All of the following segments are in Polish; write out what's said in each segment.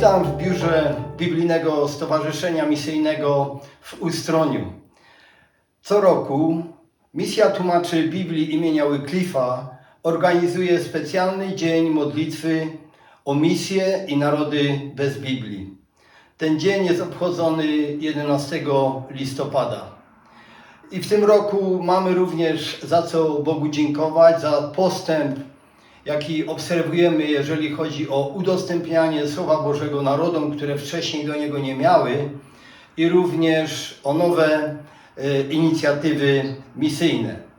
Witam w biurze Biblijnego Stowarzyszenia Misyjnego w Ustroniu. Co roku Misja Tłumaczy Biblii imienia Wyclifa organizuje specjalny dzień modlitwy o misję i narody bez Biblii. Ten dzień jest obchodzony 11 listopada. I w tym roku mamy również za co Bogu dziękować, za postęp, jaki obserwujemy, jeżeli chodzi o udostępnianie Słowa Bożego narodom, które wcześniej do niego nie miały, i również o nowe e, inicjatywy misyjne.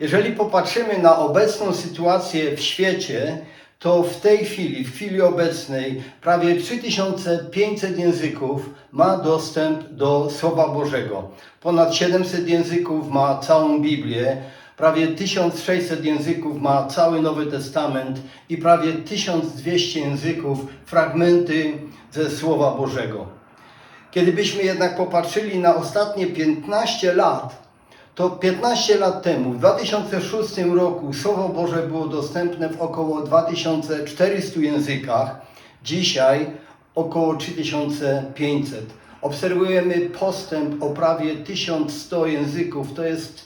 Jeżeli popatrzymy na obecną sytuację w świecie, to w tej chwili, w chwili obecnej, prawie 3500 języków ma dostęp do Słowa Bożego. Ponad 700 języków ma całą Biblię, prawie 1600 języków ma cały Nowy Testament i prawie 1200 języków fragmenty ze Słowa Bożego. Kiedybyśmy jednak popatrzyli na ostatnie 15 lat, to 15 lat temu, w 2006 roku, Słowo Boże było dostępne w około 2400 językach, dzisiaj około 3500. Obserwujemy postęp o prawie 1100 języków, to jest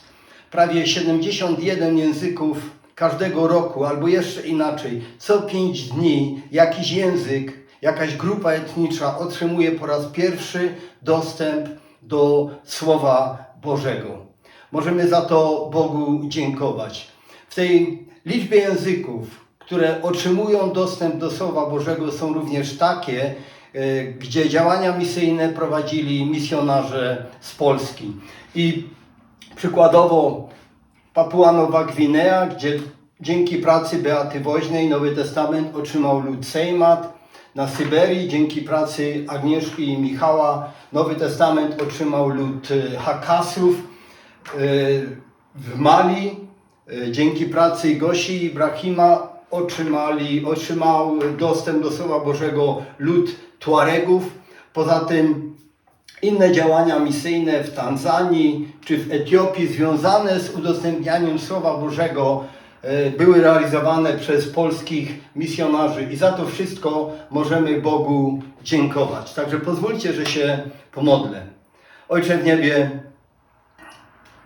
prawie 71 języków każdego roku, albo jeszcze inaczej, co 5 dni jakiś język, jakaś grupa etnicza otrzymuje po raz pierwszy dostęp do Słowa Bożego. Możemy za to Bogu dziękować. W tej liczbie języków, które otrzymują dostęp do Słowa Bożego, są również takie, e, gdzie działania misyjne prowadzili misjonarze z Polski. I przykładowo Papua Nowa Gwinea, gdzie dzięki pracy Beaty Woźnej Nowy Testament otrzymał lud Sejmat. Na Syberii dzięki pracy Agnieszki i Michała Nowy Testament otrzymał lud e, Hakasów. E, W Mali e, dzięki pracy Gosi i Ibrahima otrzymali, otrzymał dostęp do Słowa Bożego lud Tuaregów. Poza tym inne działania misyjne w Tanzanii czy w Etiopii związane z udostępnianiem Słowa Bożego e, były realizowane przez polskich misjonarzy i za to wszystko możemy Bogu dziękować. Także pozwólcie, że się pomodlę. Ojcze w niebie,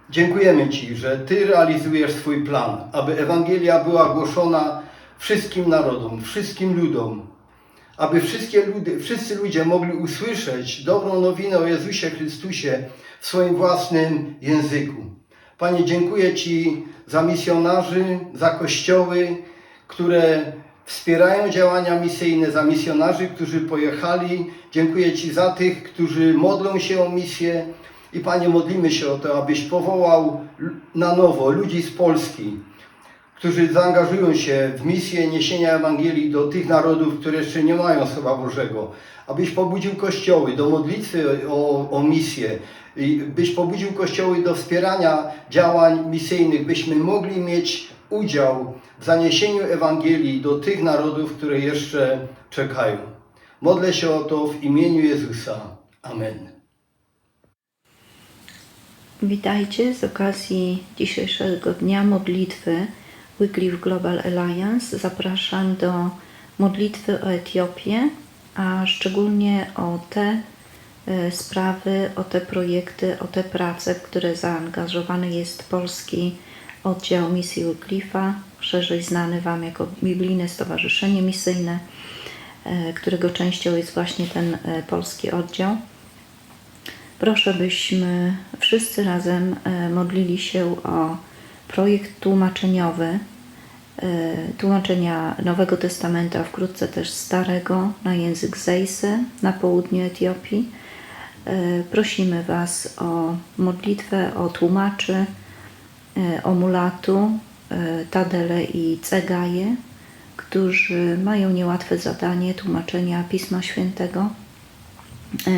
dziękujemy Ci, że Ty realizujesz swój plan, aby Ewangelia była głoszona wszystkim narodom, wszystkim ludom, aby wszystkie ludy, wszyscy ludzie mogli usłyszeć dobrą nowinę o Jezusie Chrystusie w swoim własnym języku. Panie, dziękuję Ci za misjonarzy, za kościoły, które wspierają działania misyjne, za misjonarzy, którzy pojechali. Dziękuję Ci za tych, którzy modlą się o misję. I Panie, modlimy się o to, abyś powołał na nowo ludzi z Polski, którzy zaangażują się w misję niesienia Ewangelii do tych narodów, które jeszcze nie mają Słowa Bożego. Abyś pobudził kościoły do modlitwy o, o misję, byś pobudził kościoły do wspierania działań misyjnych, byśmy mogli mieć udział w zaniesieniu Ewangelii do tych narodów, które jeszcze czekają. Modlę się o to w imieniu Jezusa. Amen. Witajcie z okazji dzisiejszego dnia modlitwy Wycliffe Global Alliance. Zapraszam do modlitwy o Etiopię, a szczególnie o te e, sprawy, o te projekty, o te prace, w które zaangażowany jest polski oddział misji Wycliffe'a, szerzej znany Wam jako Biblijne Stowarzyszenie Misyjne, e, którego częścią jest właśnie ten e, polski oddział. Proszę, byśmy wszyscy razem modlili się o projekt tłumaczeniowy, e, tłumaczenia Nowego Testamentu, a wkrótce też Starego na język Zejsy na południu Etiopii. E, Prosimy Was o modlitwę, o tłumaczy, e, o mulatu, Tadele i Cegaje, którzy mają niełatwe zadanie tłumaczenia Pisma Świętego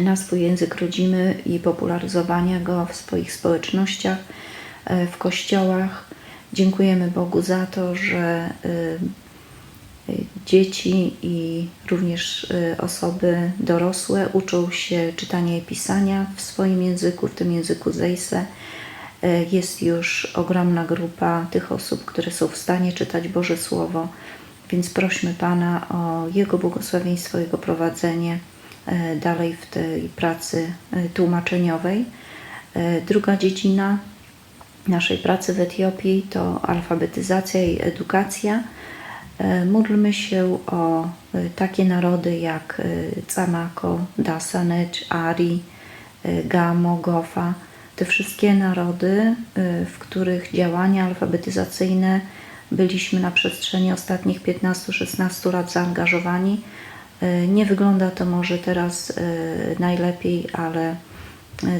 na swój język rodzimy i popularyzowania go w swoich społecznościach, w kościołach. Dziękujemy Bogu za to, że y, dzieci i również y, osoby dorosłe uczą się czytania i pisania w swoim języku, w tym języku Zejse. E, Jest już ogromna grupa tych osób, które są w stanie czytać Boże Słowo Więc prośmy Pana o Jego błogosławieństwo, Jego prowadzenie e, dalej w tej pracy e, tłumaczeniowej. E, Druga dziedzina naszej pracy w Etiopii to alfabetyzacja i edukacja. E, Módlmy się o e, takie narody jak e, Tsamako, Dasanecz, Ari, Gamo, Gofa. Te wszystkie narody, w których działania alfabetyzacyjne byliśmy na przestrzeni ostatnich 15-16 lat zaangażowani. Nie wygląda to może teraz najlepiej, ale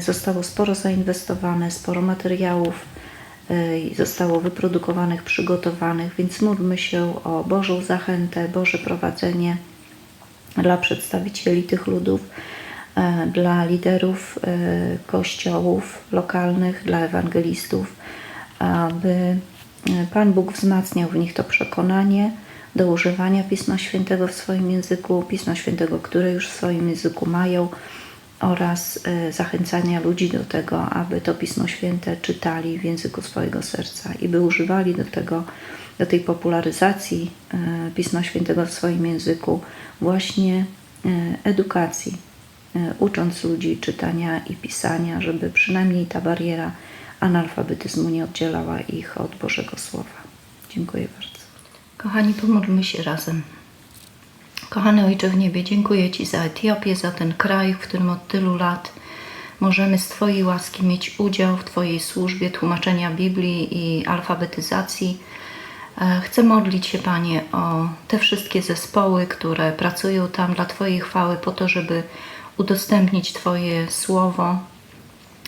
zostało sporo zainwestowane, sporo materiałów zostało wyprodukowanych, przygotowanych, więc módlmy się o Bożą zachętę, Boże prowadzenie dla przedstawicieli tych ludów, e, dla liderów e, kościołów lokalnych, dla ewangelistów, aby e, Pan Bóg wzmacniał w nich to przekonanie do używania Pisma Świętego w swoim języku, Pisma Świętego, które już w swoim języku mają, oraz e, zachęcania ludzi do tego, aby to Pismo Święte czytali w języku swojego serca i by używali do tego, do tej popularyzacji e, Pisma Świętego w swoim języku właśnie e, edukacji, ucząc ludzi czytania i pisania, żeby przynajmniej ta bariera analfabetyzmu nie oddzielała ich od Bożego Słowa. Dziękuję bardzo. Kochani, pomódlmy się razem. Kochany Ojcze w niebie, dziękuję Ci za Etiopię, za ten kraj, w którym od tylu lat możemy z Twojej łaski mieć udział w Twojej służbie tłumaczenia Biblii i alfabetyzacji. E, Chcę modlić się, Panie, o te wszystkie zespoły, które pracują tam dla Twojej chwały, po to, żeby udostępnić Twoje słowo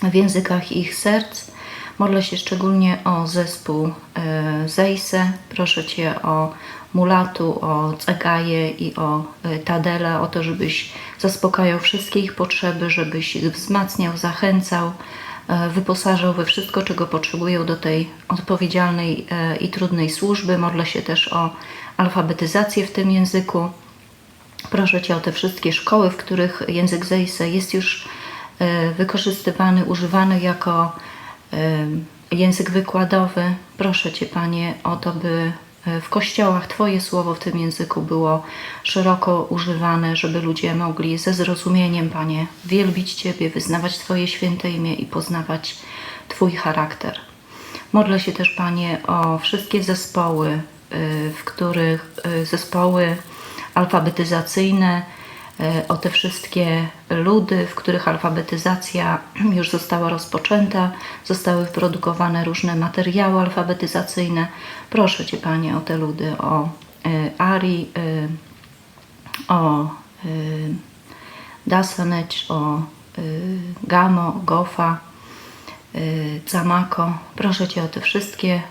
w językach ich serc. Modlę się szczególnie o zespół e, Zejse. Proszę Cię o Mulatu, o Cegaję i o e, Tadela, o to, żebyś zaspokajał wszystkie ich potrzeby, żebyś ich wzmacniał, zachęcał, e, wyposażał we wszystko, czego potrzebują do tej odpowiedzialnej e, i trudnej służby. Modlę się też o alfabetyzację w tym języku. Proszę Cię o te wszystkie szkoły, w których język Zejse jest już wykorzystywany, używany jako język wykładowy. Proszę Cię, Panie, o to, by w kościołach Twoje słowo w tym języku było szeroko używane, żeby ludzie mogli ze zrozumieniem, Panie, wielbić Ciebie, wyznawać Twoje święte imię i poznawać Twój charakter. Modlę się też, Panie, o wszystkie zespoły, y, w których y, zespoły alfabetyzacyjne, o te wszystkie ludy, w których alfabetyzacja już została rozpoczęta, zostały wyprodukowane różne materiały alfabetyzacyjne. Proszę Cię, Panie, o te ludy, o y, Ari, y, o Dasanecz, o Gamo, Gofa, Zamako. Proszę Cię o te wszystkie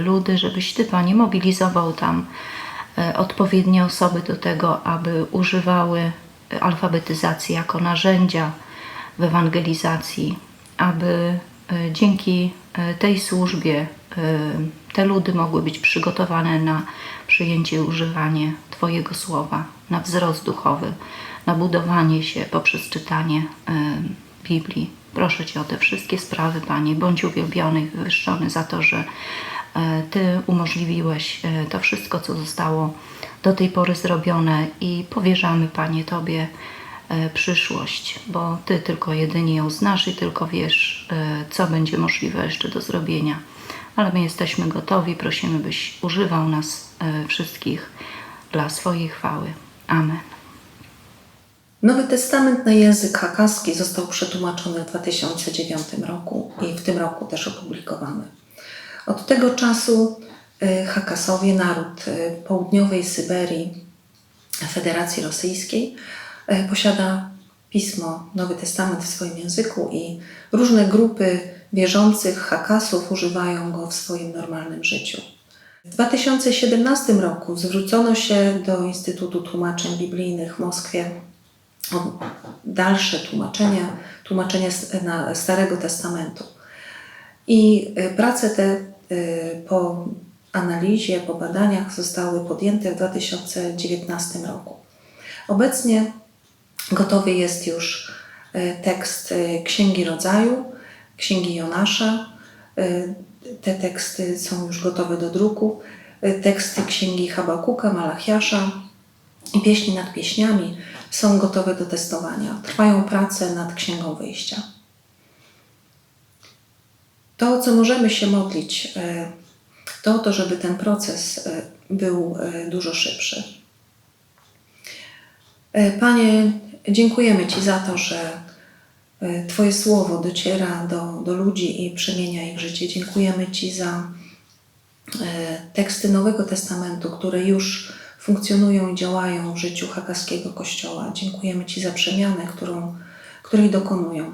ludy, żebyś Ty, Panie, mobilizował tam odpowiednie osoby do tego, aby używały alfabetyzacji jako narzędzia w ewangelizacji, aby y, dzięki y, tej służbie y, te ludy mogły być przygotowane na przyjęcie i używanie Twojego słowa, na wzrost duchowy, na budowanie się poprzez czytanie Biblii. Proszę Cię o te wszystkie sprawy, Panie. Bądź uwielbiony i wywyższony za to, że e, Ty umożliwiłeś e, to wszystko, co zostało do tej pory zrobione i powierzamy, Panie, Tobie e, przyszłość, bo Ty tylko jedynie ją znasz i tylko wiesz, e, co będzie możliwe jeszcze do zrobienia. Ale my jesteśmy gotowi, prosimy, byś używał nas e, wszystkich dla swojej chwały. Amen. Nowy Testament na język hakaski został przetłumaczony w 2009 roku i w tym roku też opublikowany. Od tego czasu Hakasowie, naród y, południowej Syberii Federacji Rosyjskiej, y, posiada pismo Nowy Testament w swoim języku i różne grupy wierzących Hakasów używają go w swoim normalnym życiu. W 2017 roku zwrócono się do Instytutu Tłumaczeń Biblijnych w Moskwie o dalsze s- na Starego Testamentu. I y, prace te y, po analizie, po badaniach zostały podjęte w 2019 roku. Obecnie gotowy jest już y, tekst y, Księgi Rodzaju, Księgi Jonasza. Y, Te teksty są już gotowe do druku. teksty księgi Habakuka, Malachiasza i pieśni nad pieśniami są gotowe do testowania. Trwają prace nad księgą wyjścia. To, o co możemy się modlić, e, to to, żeby ten proces e, był e, dużo szybszy. E, Panie, dziękujemy Ci za to, że Twoje słowo dociera do, do ludzi i przemienia ich życie. Dziękujemy Ci za teksty Nowego Testamentu, które już funkcjonują i działają w życiu hakaskiego Kościoła. Dziękujemy Ci za przemianę, którą, której dokonują.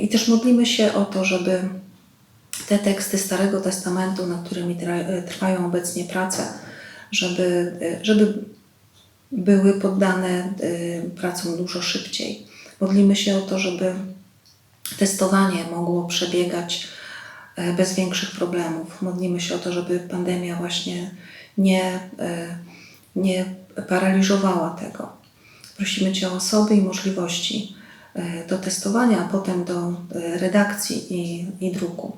I też modlimy się o to, żeby te teksty Starego Testamentu, nad którymi tra- trwają obecnie prace, żeby, żeby były poddane y, pracom dużo szybciej. Modlimy się o to, żeby testowanie mogło przebiegać e, bez większych problemów. Modlimy się o to, żeby pandemia właśnie nie, e, nie paraliżowała tego. Prosimy Cię o osoby i możliwości e, do testowania, a potem do e, redakcji i, i druku.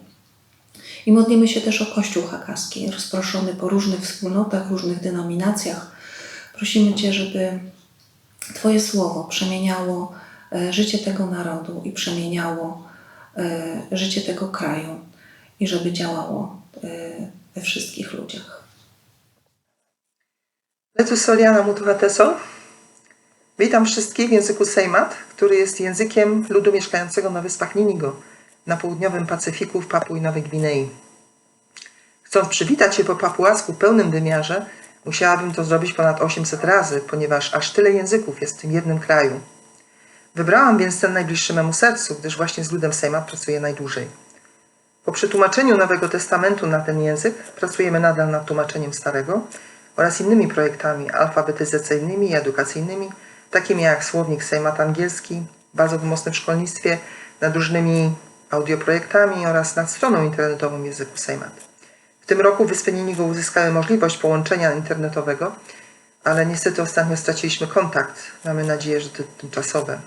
I modlimy się też o Kościół Hakaski, rozproszony po różnych wspólnotach, różnych denominacjach. Prosimy Cię, żeby Twoje słowo przemieniało e, życie tego narodu i przemieniało e, życie tego kraju i żeby działało e, we wszystkich ludziach. Letus Soliana Mutuhateso. Witam wszystkich w języku Sejmat, który jest językiem ludu mieszkającego na wyspach Ninigo, na południowym Pacyfiku w Papui Nowej Gwinei. Chcąc przywitać się po papułacku w pełnym wymiarze, musiałabym to zrobić ponad 800 razy, ponieważ aż tyle języków jest w tym jednym kraju. Wybrałam więc ten najbliższy memu sercu, gdyż właśnie z ludem Sejmat pracuję najdłużej. Po przetłumaczeniu Nowego Testamentu na ten język pracujemy nadal nad tłumaczeniem Starego oraz innymi projektami alfabetyzacyjnymi i edukacyjnymi, takimi jak słownik Sejmat Angielski, bardzo pomocny w szkolnictwie, nad różnymi audioprojektami oraz nad stroną internetową języku Sejmat. W tym roku Wyspy Ninigo uzyskały możliwość połączenia internetowego, ale niestety ostatnio straciliśmy kontakt. Mamy nadzieję, że to tymczasowe.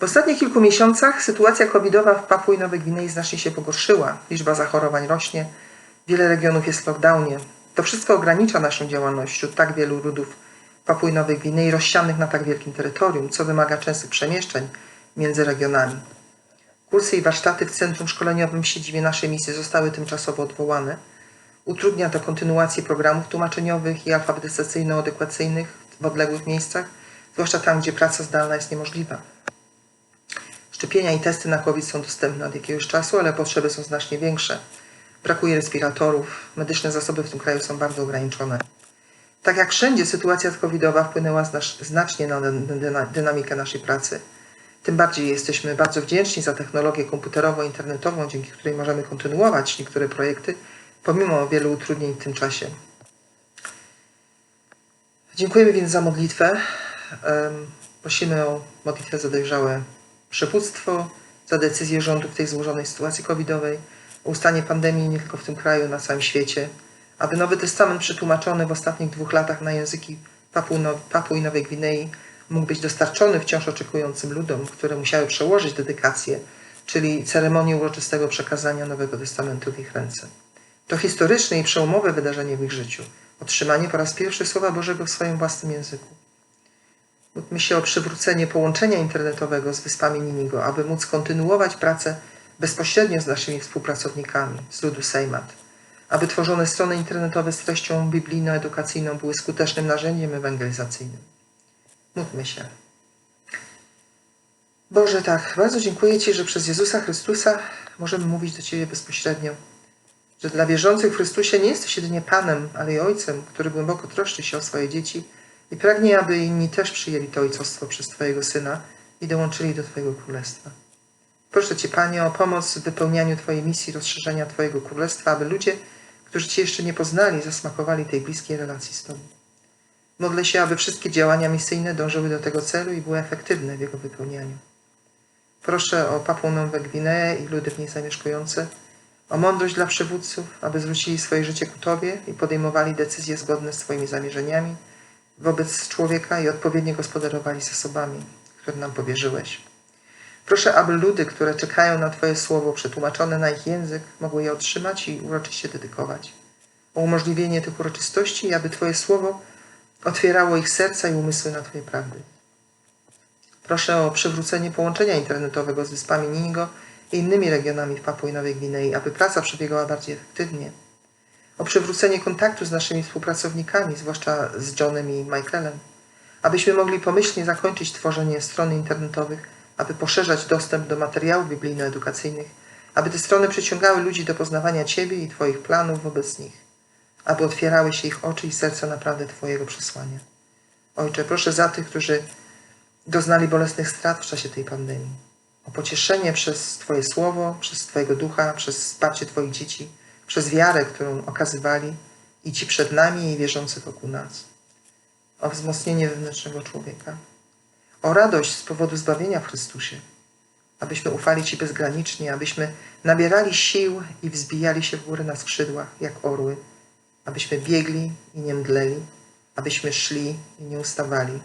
W ostatnich kilku miesiącach sytuacja covidowa w Papui Nowej Gwinei znacznie się pogorszyła. Liczba zachorowań rośnie, wiele regionów jest w lockdownie. To wszystko ogranicza naszą działalność wśród tak wielu ludów Papui Nowej Gwinei rozsianych na tak wielkim terytorium, co wymaga częstych przemieszczeń między regionami. Kursy i warsztaty w Centrum Szkoleniowym w siedzibie naszej misji zostały tymczasowo odwołane. Utrudnia to kontynuację programów tłumaczeniowych i alfabetyzacyjno-adekwacyjnych w odległych miejscach, zwłaszcza tam, gdzie praca zdalna jest niemożliwa. Szczepienia i testy na COVID są dostępne od jakiegoś czasu, ale potrzeby są znacznie większe. Brakuje respiratorów, medyczne zasoby w tym kraju są bardzo ograniczone. Tak jak wszędzie, sytuacja covidowa wpłynęła znacznie na dy- dyna- dynamikę naszej pracy. Tym bardziej jesteśmy bardzo wdzięczni za technologię komputerowo-internetową, dzięki której możemy kontynuować niektóre projekty, pomimo wielu utrudnień w tym czasie. Dziękujemy więc za modlitwę. Prosimy o modlitwę za dojrzałe przywództwo, za decyzję rządu w tej złożonej sytuacji covidowej, o ustanie pandemii nie tylko w tym kraju, na całym świecie, aby Nowy Testament przetłumaczony w ostatnich dwóch latach na języki Papu, no, Papu i Nowej Gwinei mógł być dostarczony wciąż oczekującym ludom, które musiały przełożyć dedykację, czyli ceremonię uroczystego przekazania Nowego Testamentu w ich ręce. To historyczne i przełomowe wydarzenie w ich życiu. Otrzymanie po raz pierwszy Słowa Bożego w swoim własnym języku. Módlmy się o przywrócenie połączenia internetowego z wyspami Ninigo, aby móc kontynuować pracę bezpośrednio z naszymi współpracownikami z ludu Sejmat. Aby tworzone strony internetowe z treścią biblijno-edukacyjną były skutecznym narzędziem ewangelizacyjnym. Módlmy się. Boże, tak, bardzo dziękuję Ci, że przez Jezusa Chrystusa możemy mówić do Ciebie bezpośrednio. Że dla wierzących w Chrystusie nie jesteś jedynie Panem, ale i Ojcem, który głęboko troszczy się o swoje dzieci i pragnie, aby inni też przyjęli to ojcostwo przez Twojego Syna i dołączyli do Twojego Królestwa. Proszę Cię, Panie, o pomoc w wypełnianiu Twojej misji rozszerzenia Twojego Królestwa, aby ludzie, którzy Cię jeszcze nie poznali, zasmakowali tej bliskiej relacji z Tobą. Modlę się, aby wszystkie działania misyjne dążyły do tego celu i były efektywne w jego wypełnianiu. Proszę o Papuę Nową Gwineę i ludy w niej zamieszkujące, o mądrość dla przywódców, aby zwrócili swoje życie ku Tobie i podejmowali decyzje zgodne z Twoimi zamierzeniami wobec człowieka i odpowiednio gospodarowali zasobami, które nam powierzyłeś. Proszę, aby ludy, które czekają na Twoje słowo przetłumaczone na ich język, mogły je otrzymać i uroczyście dedykować. o umożliwienie tych uroczystości i aby Twoje słowo otwierało ich serca i umysły na Twoje prawdy. Proszę o przywrócenie połączenia internetowego z wyspami Ninigo i innymi regionami w Papui Nowej Gwinei, aby praca przebiegała bardziej efektywnie. O przywrócenie kontaktu z naszymi współpracownikami, zwłaszcza z Johnem i Michaelem, abyśmy mogli pomyślnie zakończyć tworzenie stron internetowych, aby poszerzać dostęp do materiałów biblijno-edukacyjnych, aby te strony przyciągały ludzi do poznawania Ciebie i Twoich planów wobec nich, aby otwierały się ich oczy i serca naprawdę Twojego przesłania. Ojcze, proszę za tych, którzy doznali bolesnych strat w czasie tej pandemii, o pocieszenie przez Twoje słowo, przez Twojego ducha, przez wsparcie Twoich dzieci, przez wiarę, którą okazywali i ci przed nami i wierzący wokół nas, o wzmocnienie wewnętrznego człowieka, o radość z powodu zbawienia w Chrystusie, abyśmy ufali Ci bezgranicznie, abyśmy nabierali sił i wzbijali się w górę na skrzydłach, jak orły, abyśmy biegli i nie mdleli, abyśmy szli i nie ustawali.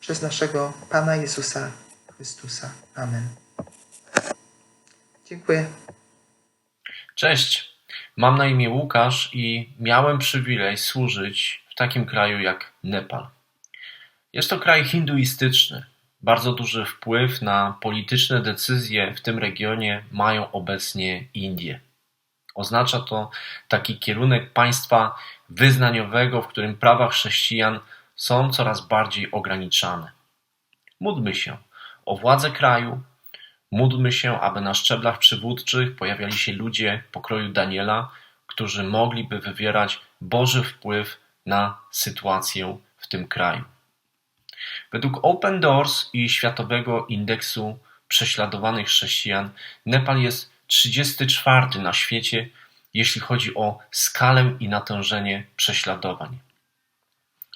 Przez naszego Pana Jezusa Chrystusa. Amen. Dziękuję. Cześć, mam na imię Łukasz i miałem przywilej służyć w takim kraju jak Nepal. Jest to kraj hinduistyczny. Bardzo duży wpływ na polityczne decyzje w tym regionie mają obecnie Indie. Oznacza to taki kierunek państwa wyznaniowego, w którym prawa chrześcijan są coraz bardziej ograniczane. Módlmy się o władzę kraju, Módlmy się, aby na szczeblach przywódczych pojawiali się ludzie pokroju Daniela, którzy mogliby wywierać Boży wpływ na sytuację w tym kraju. Według Open Doors i Światowego Indeksu Prześladowanych Chrześcijan, Nepal jest 34 na świecie, jeśli chodzi o skalę i natężenie prześladowań.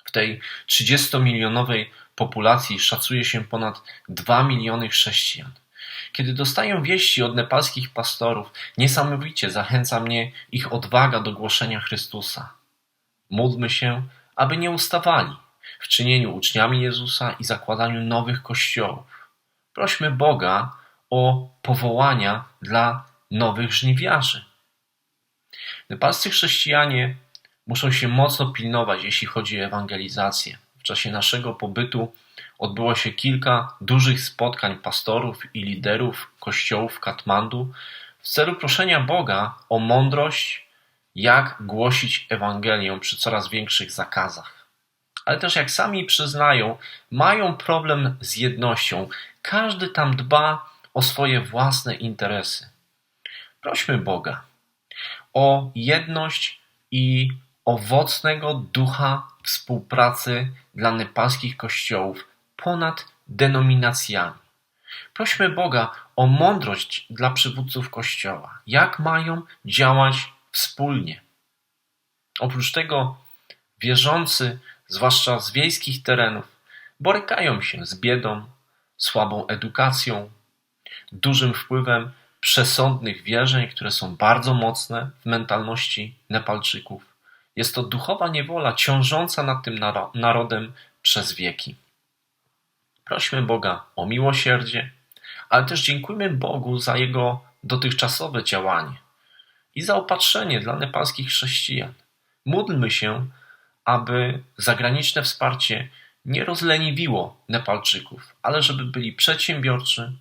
W tej 30-milionowej populacji szacuje się ponad 2 miliony chrześcijan. Kiedy dostaję wieści od nepalskich pastorów, niesamowicie zachęca mnie ich odwaga do głoszenia Chrystusa. Módlmy się, aby nie ustawali w czynieniu uczniami Jezusa i zakładaniu nowych kościołów. Prośmy Boga o powołania dla nowych żniwiarzy. Nepalscy chrześcijanie muszą się mocno pilnować, jeśli chodzi o ewangelizację. W czasie naszego pobytu odbyło się kilka dużych spotkań pastorów i liderów kościołów Katmandu w celu proszenia Boga o mądrość, jak głosić Ewangelię przy coraz większych zakazach. Ale też, jak sami przyznają, mają problem z jednością. Każdy tam dba o swoje własne interesy. Prośmy Boga o jedność i owocnego ducha współpracy dla nepalskich kościołów ponad denominacjami. Prośmy Boga o mądrość dla przywódców Kościoła, jak mają działać wspólnie. Oprócz tego wierzący, zwłaszcza z wiejskich terenów, borykają się z biedą, słabą edukacją, dużym wpływem przesądnych wierzeń, które są bardzo mocne w mentalności Nepalczyków. Jest to duchowa niewola ciążąca nad tym narodem przez wieki. Prośmy Boga o miłosierdzie, ale też dziękujmy Bogu za Jego dotychczasowe działanie i za opatrzenie dla nepalskich chrześcijan. Módlmy się, aby zagraniczne wsparcie nie rozleniwiło Nepalczyków, ale żeby byli przedsiębiorczy,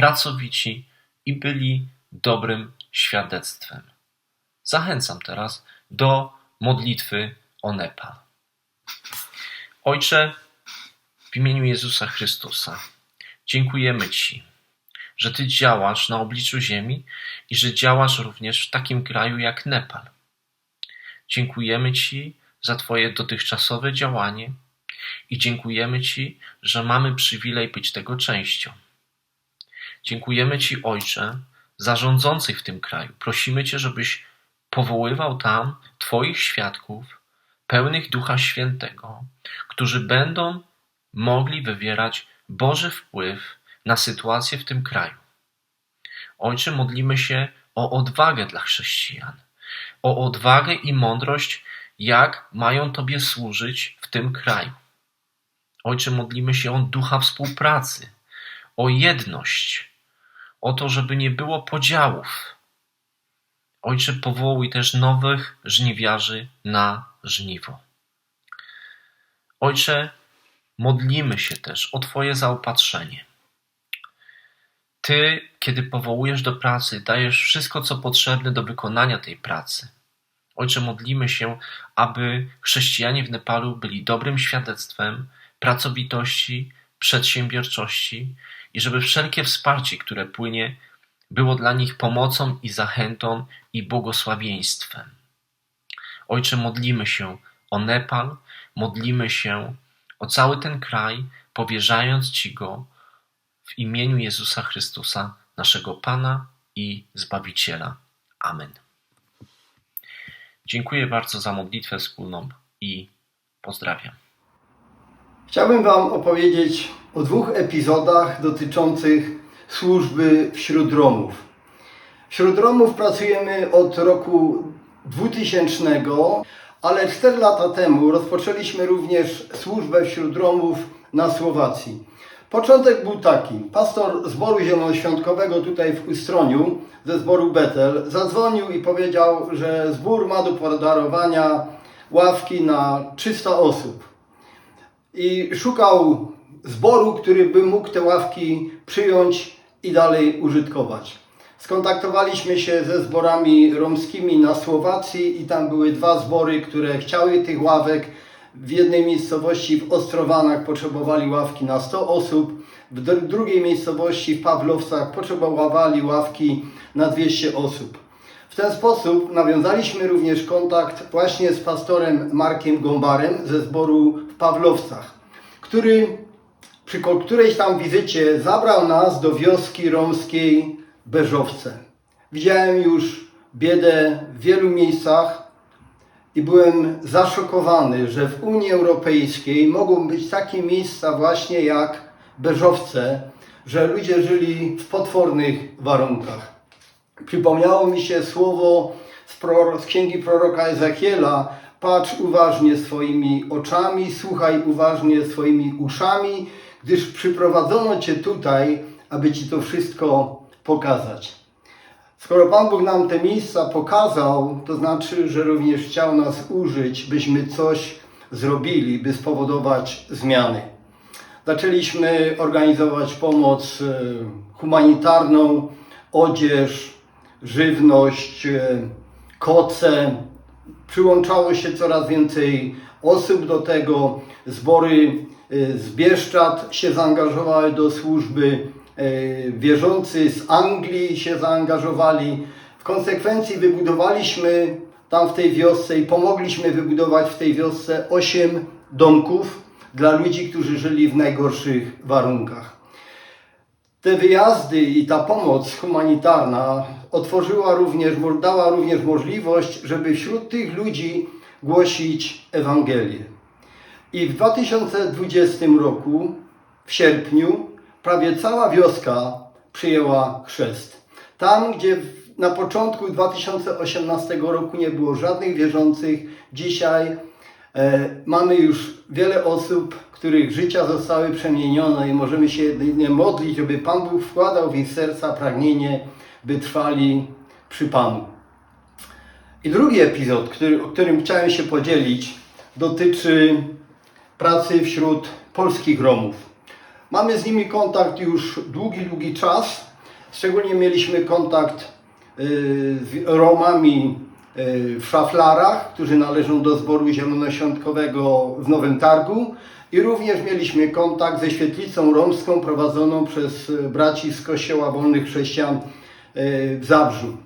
pracowici i byli dobrym świadectwem. Zachęcam teraz do modlitwy o Nepal. Ojcze, w imieniu Jezusa Chrystusa, dziękujemy Ci, że Ty działasz na obliczu ziemi i że działasz również w takim kraju jak Nepal. Dziękujemy Ci za Twoje dotychczasowe działanie i dziękujemy Ci, że mamy przywilej być tego częścią. Dziękujemy Ci, Ojcze, za rządzących w tym kraju. Prosimy Cię, żebyś powoływał tam Twoich świadków, pełnych Ducha Świętego, którzy będą mogli wywierać Boży wpływ na sytuację w tym kraju. Ojcze, modlimy się o odwagę dla chrześcijan, o odwagę i mądrość, jak mają Tobie służyć w tym kraju. Ojcze, modlimy się o ducha współpracy, o jedność, o to, żeby nie było podziałów, Ojcze, powołuj też nowych żniwiarzy na żniwo. Ojcze, modlimy się też o Twoje zaopatrzenie. Ty, kiedy powołujesz do pracy, dajesz wszystko, co potrzebne do wykonania tej pracy. Ojcze, modlimy się, aby chrześcijanie w Nepalu byli dobrym świadectwem pracowitości, przedsiębiorczości i żeby wszelkie wsparcie, które płynie, było dla nich pomocą i zachętą i błogosławieństwem. Ojcze, modlimy się o Nepal, modlimy się o cały ten kraj, powierzając Ci go w imieniu Jezusa Chrystusa, naszego Pana i Zbawiciela. Amen. Dziękuję bardzo za modlitwę wspólną i pozdrawiam. Chciałbym Wam opowiedzieć o dwóch epizodach dotyczących służby wśród Romów. Wśród Romów pracujemy od roku 2000, ale 4 lata temu rozpoczęliśmy również służbę wśród Romów na Słowacji. Początek był taki. Pastor zboru zielonoświątkowego tutaj w Ustroniu, ze zboru Betel, zadzwonił i powiedział, że zbór ma do podarowania ławki na 300 osób i szukał zboru, który by mógł te ławki przyjąć i dalej użytkować. Skontaktowaliśmy się ze zborami romskimi na Słowacji i tam były dwa zbory, które chciały tych ławek. W jednej miejscowości w Ostrowanach potrzebowali ławki na 100 osób, w dr- drugiej miejscowości w Pawlowcach potrzebowali ławki na 200 osób. W ten sposób nawiązaliśmy również kontakt właśnie z pastorem Markiem Gombarem ze zboru w Pawlowcach, który przy którejś tam wizycie zabrał nas do wioski romskiej Beżowce. Widziałem już biedę w wielu miejscach i byłem zaszokowany, że w Unii Europejskiej mogą być takie miejsca właśnie jak Beżowce, że ludzie żyli w potwornych warunkach. Przypomniało mi się słowo z, proro- z księgi proroka Ezechiela: Patrz uważnie swoimi oczami, słuchaj uważnie swoimi uszami, gdyż przyprowadzono Cię tutaj, aby Ci to wszystko pokazać. Skoro Pan Bóg nam te miejsca pokazał, to znaczy, że również chciał nas użyć, byśmy coś zrobili, by spowodować zmiany. Zaczęliśmy organizować pomoc e, humanitarną, odzież, żywność, e, koce. Przyłączało się coraz więcej osób do tego. Zbory z Bieszczad się zaangażowały do służby. e, Wierzący z Anglii się zaangażowali. W konsekwencji wybudowaliśmy tam w tej wiosce i pomogliśmy wybudować w tej wiosce 8 domków dla ludzi, którzy żyli w najgorszych warunkach. Te wyjazdy i ta pomoc humanitarna otworzyła również, dała również możliwość, żeby wśród tych ludzi głosić Ewangelię. I w 2020 roku, w sierpniu, prawie cała wioska przyjęła chrzest. Tam, gdzie na początku 2018 roku nie było żadnych wierzących, dzisiaj E, mamy już wiele osób, których życia zostały przemienione i możemy się jedynie modlić, żeby Pan Bóg wkładał w ich serca pragnienie, by trwali przy Panu. I drugi epizod, który, o którym chciałem się podzielić, dotyczy pracy wśród polskich Romów. Mamy z nimi kontakt już długi, długi czas. Szczególnie mieliśmy kontakt y, z Romami y, w Szaflarach, którzy należą do zboru zielonoświątkowego w Nowym Targu. I również mieliśmy kontakt ze świetlicą romską prowadzoną przez braci z Kościoła Wolnych Chrześcijan y, w Zabrzu.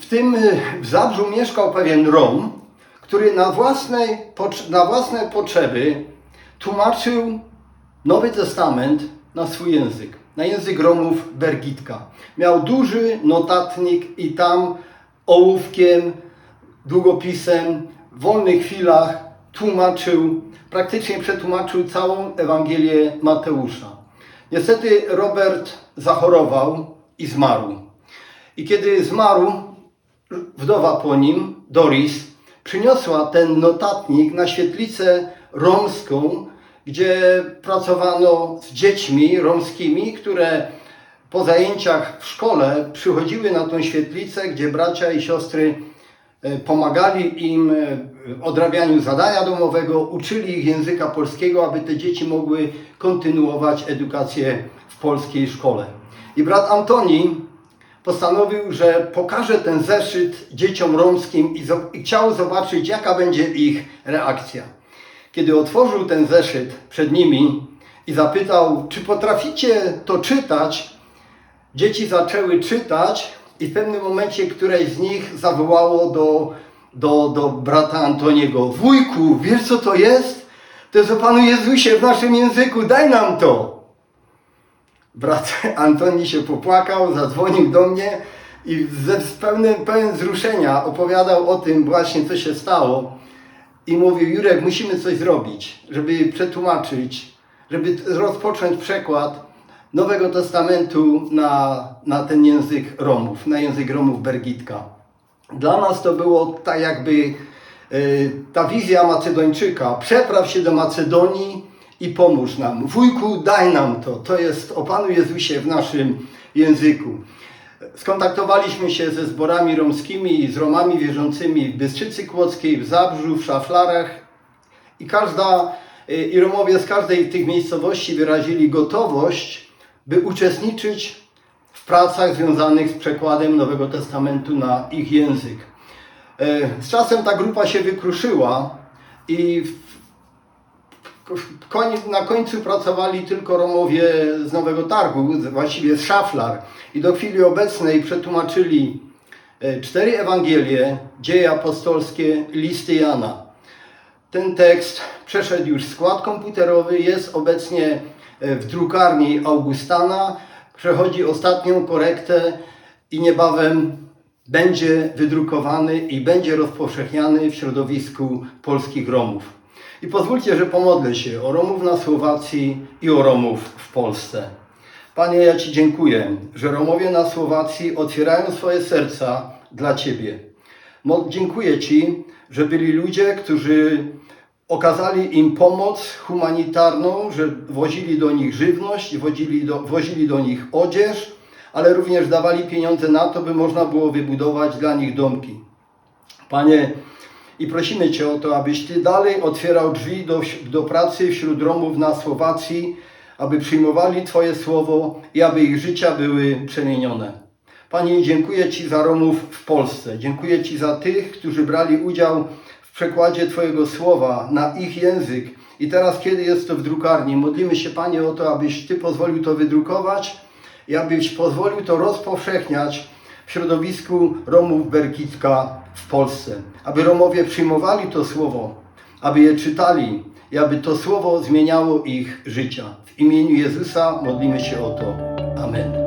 W tym w Zabrzu mieszkał pewien Rom, który na własne, pocz- na własne potrzeby tłumaczył Nowy Testament na swój język, na język Romów Bergitka. Miał duży notatnik i tam ołówkiem, długopisem w wolnych chwilach tłumaczył, praktycznie przetłumaczył całą Ewangelię Mateusza. Niestety Robert zachorował i zmarł. I kiedy zmarł, wdowa po nim, Doris, przyniosła ten notatnik na świetlicę romską, gdzie pracowano z dziećmi romskimi, które po zajęciach w szkole przychodziły na tą świetlicę, gdzie bracia i siostry e, pomagali im w odrabianiu zadania domowego, uczyli ich języka polskiego, aby te dzieci mogły kontynuować edukację w polskiej szkole. I brat Antoni postanowił, że pokaże ten zeszyt dzieciom romskim i, i chciał zobaczyć, jaka będzie ich reakcja. Kiedy otworzył ten zeszyt przed nimi i zapytał, czy potraficie to czytać, dzieci zaczęły czytać i w pewnym momencie któreś z nich zawołało do, do, do brata Antoniego, wujku, wiesz co to jest? To jest o Panu Jezusie w naszym języku, daj nam to. Brat Antoni się popłakał, zadzwonił do mnie i ze pełnym, pełen wzruszenia opowiadał o tym właśnie, co się stało. I mówił, Jurek, musimy coś zrobić, żeby przetłumaczyć, żeby rozpocząć przekład Nowego Testamentu na, na ten język Romów, na język Romów Bergitka. Dla nas to było tak jakby y, ta wizja Macedończyka. Przepraw się do Macedonii i pomóż nam. Wujku, daj nam to. To jest o Panu Jezusie w naszym języku. Skontaktowaliśmy się ze zborami romskimi i z Romami wierzącymi w Bystrzycy Kłodzkiej, w Zabrzu, w Szaflarach i każda, y, i Romowie z każdej tych miejscowości wyrazili gotowość, by uczestniczyć w pracach związanych z przekładem Nowego Testamentu na ich język. E, Z czasem ta grupa się wykruszyła i na końcu pracowali tylko Romowie z Nowego Targu, właściwie z Szaflar. I do chwili obecnej przetłumaczyli e, cztery Ewangelie, dzieje apostolskie, listy Jana. Ten tekst przeszedł już skład komputerowy, jest obecnie e, w drukarni Augustana, przechodzi ostatnią korektę i niebawem będzie wydrukowany i będzie rozpowszechniany w środowisku polskich Romów. I pozwólcie, że pomodlę się o Romów na Słowacji i o Romów w Polsce. Panie, ja Ci dziękuję, że Romowie na Słowacji otwierają swoje serca dla Ciebie. Dziękuję Ci, że byli ludzie, którzy okazali im pomoc humanitarną, że wozili do nich żywność, wozili do, wozili do nich odzież, ale również dawali pieniądze na to, by można było wybudować dla nich domki. Panie, i prosimy Cię o to, abyś Ty dalej otwierał drzwi do, do pracy wśród Romów na Słowacji, aby przyjmowali Twoje słowo i aby ich życia były przemienione. Panie, dziękuję Ci za Romów w Polsce. Dziękuję Ci za tych, którzy brali udział w przekładzie Twojego słowa na ich język. I teraz, kiedy jest to w drukarni, modlimy się, Panie, o to, abyś Ty pozwolił to wydrukować i abyś pozwolił to rozpowszechniać w środowisku Romów Berkicka w Polsce. Aby Romowie przyjmowali to słowo, aby je czytali i aby to słowo zmieniało ich życia. W imieniu Jezusa modlimy się o to. Amen.